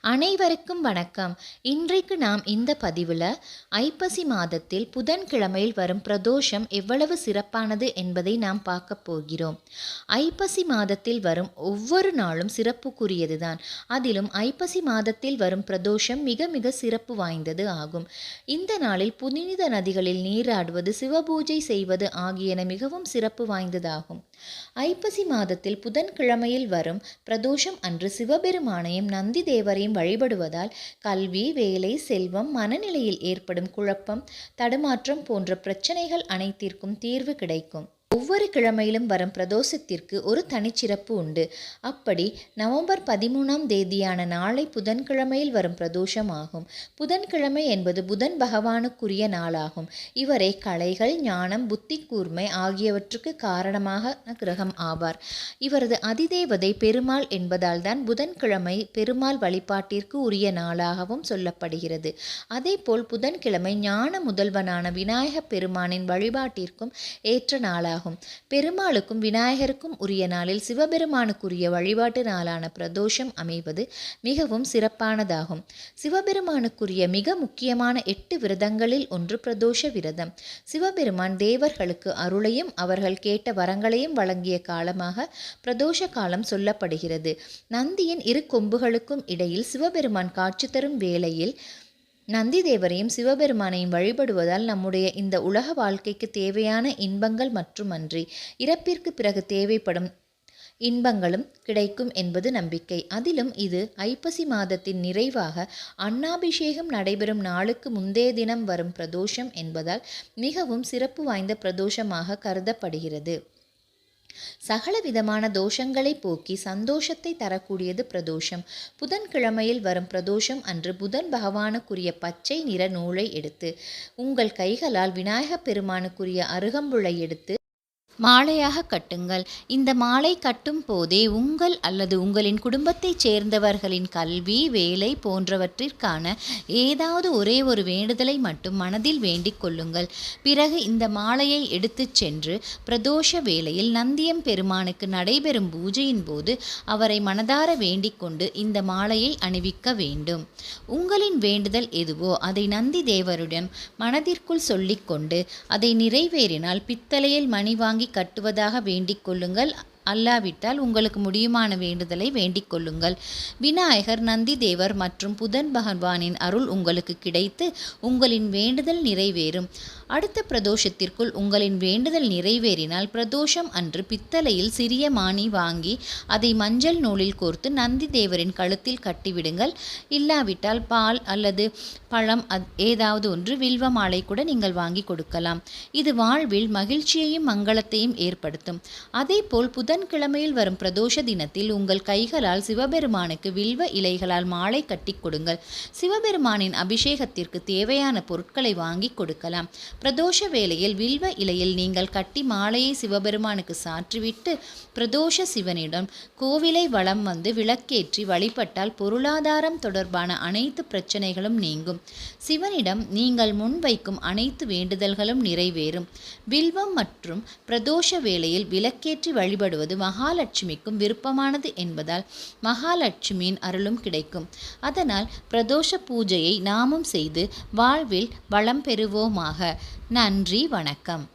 அனைவருக்கும் வணக்கம். இன்றைக்கு நாம் இந்த பதிவில் ஐப்பசி மாதத்தில் புதன்கிழமையில் வரும் பிரதோஷம் எவ்வளவு சிறப்பானது என்பதை நாம் பார்க்க போகிறோம். ஐப்பசி மாதத்தில் வரும் ஒவ்வொரு நாளும் சிறப்புக்குரியதுதான். அதிலும் ஐப்பசி மாதத்தில் வரும் பிரதோஷம் மிக மிக சிறப்பு வாய்ந்தது ஆகும். இந்த நாளில் புனித நதிகளில் நீராடுவது சிவபூஜை செய்வது ஆகியன மிகவும் சிறப்பு வாய்ந்ததாகும். ஐப்பசி மாதத்தில் புதன்கிழமையில் வரும் பிரதோஷம் அன்று சிவபெருமானையும் நந்தி தேவர் தேவரையும் வழிபடுவதால் கல்வி வேலை செல்வம் மனநிலையில் ஏற்படும் குழப்பம் தடுமாற்றம் போன்ற பிரச்சனைகள் அனைத்திற்கும் தீர்வு கிடைக்கும். ஒவ்வொரு கிழமையிலும் வரும் பிரதோஷத்திற்கு ஒரு தனிச்சிறப்பு உண்டு. அப்படி நவம்பர் பதிமூணாம் தேதியான நாளை புதன்கிழமையில் வரும் பிரதோஷம் ஆகும். புதன்கிழமை என்பது புதன் பகவானுக்குரிய நாளாகும். இவரை கலைகள் ஞானம் புத்தி கூர்மை ஆகியவற்றுக்கு காரணமாக கிரகம் ஆவார். இவரது அதிதேவதை பெருமாள் என்பதால் தான் புதன்கிழமை பெருமாள் வழிபாட்டிற்கு உரிய நாளாகவும் சொல்லப்படுகிறது. அதேபோல் புதன்கிழமை ஞான முதல்வனான விநாயக பெருமானின் வழிபாட்டிற்கும் ஏற்ற நாளாகும். ஆகும் பெருமாளுக்கும் விநாயகருக்கும் உரிய நாளில் சிவபெருமானுக்குரிய வழிபாட்டு நாளான பிரதோஷம் அமைவது மிகவும் சிறப்பானதாகும். சிவபெருமானுக்குரிய மிக முக்கியமான எட்டு விரதங்களில் ஒன்று பிரதோஷ விரதம். சிவபெருமான் தேவர்களுக்கு அருளையும் அவர்கள் கேட்ட வரங்களையும் வழங்கிய காலமாக பிரதோஷ காலம் சொல்லப்படுகிறது. நந்தியின் இரு கொம்புகளுக்கும் இடையில் சிவபெருமான் காட்சி தரும் வேளையில் நந்தி தேவரையும் சிவபெருமானையும் வழிபடுவதால் நம்முடைய இந்த உலக வாழ்க்கைக்கு தேவையான இன்பங்கள் மட்டுமன்றி இறப்பிற்கு பிறகு தேவைப்படும் இன்பங்களும் கிடைக்கும் என்பது நம்பிக்கை. அதிலும் இது ஐப்பசி மாதத்தின் நிறைவாக அன்னாபிஷேகம் நடைபெறும் நாளுக்கு முந்தைய தினம் வரும் பிரதோஷம் என்பதால் மிகவும் சிறப்பு வாய்ந்த பிரதோஷமாக கருதப்படுகிறது. சகல விதமான தோஷங்களை போக்கி சந்தோஷத்தை தரக்கூடியது பிரதோஷம். புதன்கிழமையில் வரும் பிரதோஷம் அன்று புதன் பகவானுக்குரிய பச்சை நிற நூலை எடுத்து உங்கள் கைகளால் விநாயகப் பெருமானுக்குரிய அருகம்புழை எடுத்து மாலையாக கட்டுங்கள். இந்த மாலை கட்டும் போதே உங்கள் அல்லது உங்களின் குடும்பத்தைச் சேர்ந்தவர்களின் கல்வி வேலை போன்றவற்றிற்கான ஏதாவது ஒரே ஒரு வேண்டுதலை மட்டும் மனதில் வேண்டிக் கொள்ளுங்கள். பிறகு இந்த மாலையை எடுத்துச் சென்று பிரதோஷ வேளையில் நந்தியம் பெருமானுக்கு நடைபெறும் பூஜையின் போது அவரை மனதார வேண்டிக் கொண்டு இந்த மாலையை அணிவிக்க வேண்டும். உங்களின் வேண்டுதல் எதுவோ அதை நந்தி தேவருடன் மனதிற்குள் சொல்லிக்கொண்டு அதை நிறைவேறினால் பித்தளையில் மணி வாங்கி கட்டுவதாக வேண்டிக் கொள்ளுங்கள். அல்லாவிட்டால் உங்களுக்கு முடியுமான வேண்டுதலை வேண்டிக் கொள்ளுங்கள். விநாயகர் நந்தி தேவர் மற்றும் புதன் பகவானின் அருள் உங்களுக்கு கிடைத்து உங்களின் வேண்டுதல் நிறைவேறும். அடுத்த பிரதோஷத்திற்குள் உங்களின் வேண்டுதல் நிறைவேறினால் பிரதோஷம் அன்று பித்தளையில் சிறிய மானி வாங்கி அதை மஞ்சள் நூலில் கோர்த்து நந்தி தேவரின் கழுத்தில் கட்டிவிடுங்கள். இல்லாவிட்டால் பால் அல்லது பழம் ஏதாவது ஒன்று வில்வ மாலை கூட நீங்கள் வாங்கி கொடுக்கலாம். இது வாழ்வில் மகிழ்ச்சியையும் மங்களத்தையும் ஏற்படுத்தும். அதேபோல் புதன்கிழமையில் வரும் பிரதோஷ தினத்தில் உங்கள் கைகளால் சிவபெருமானுக்கு வில்வ இலைகளால் மாலை கட்டி கொடுங்கள். சிவபெருமானின் அபிஷேகத்திற்கு தேவையான பொருட்களை வாங்கி கொடுக்கலாம். பிரதோஷ வேளையில் வில்வ இலையில் நீங்கள் கட்டி மாலையை சிவபெருமானுக்கு சாற்றிவிட்டு பிரதோஷ சிவனிடம் கோவிலை வளம் வந்து விளக்கேற்றி வழிபட்டால் பொருளாதாரம் தொடர்பான அனைத்து பிரச்சனைகளும் நீங்கும். சிவனிடம் நீங்கள் முன்வைக்கும் அனைத்து வேண்டுதல்களும் நிறைவேறும். வில்வம் மற்றும் பிரதோஷ வேளையில் விளக்கேற்றி வழிபடுவது மகாலட்சுமிக்கும் விருப்பமானது என்பதால் மகாலட்சுமியின் அருளும் கிடைக்கும். அதனால் பிரதோஷ பூஜையை நாமும் செய்து வாழ்வில் வளம் பெறுவோமாக. நன்றி வணக்கம்.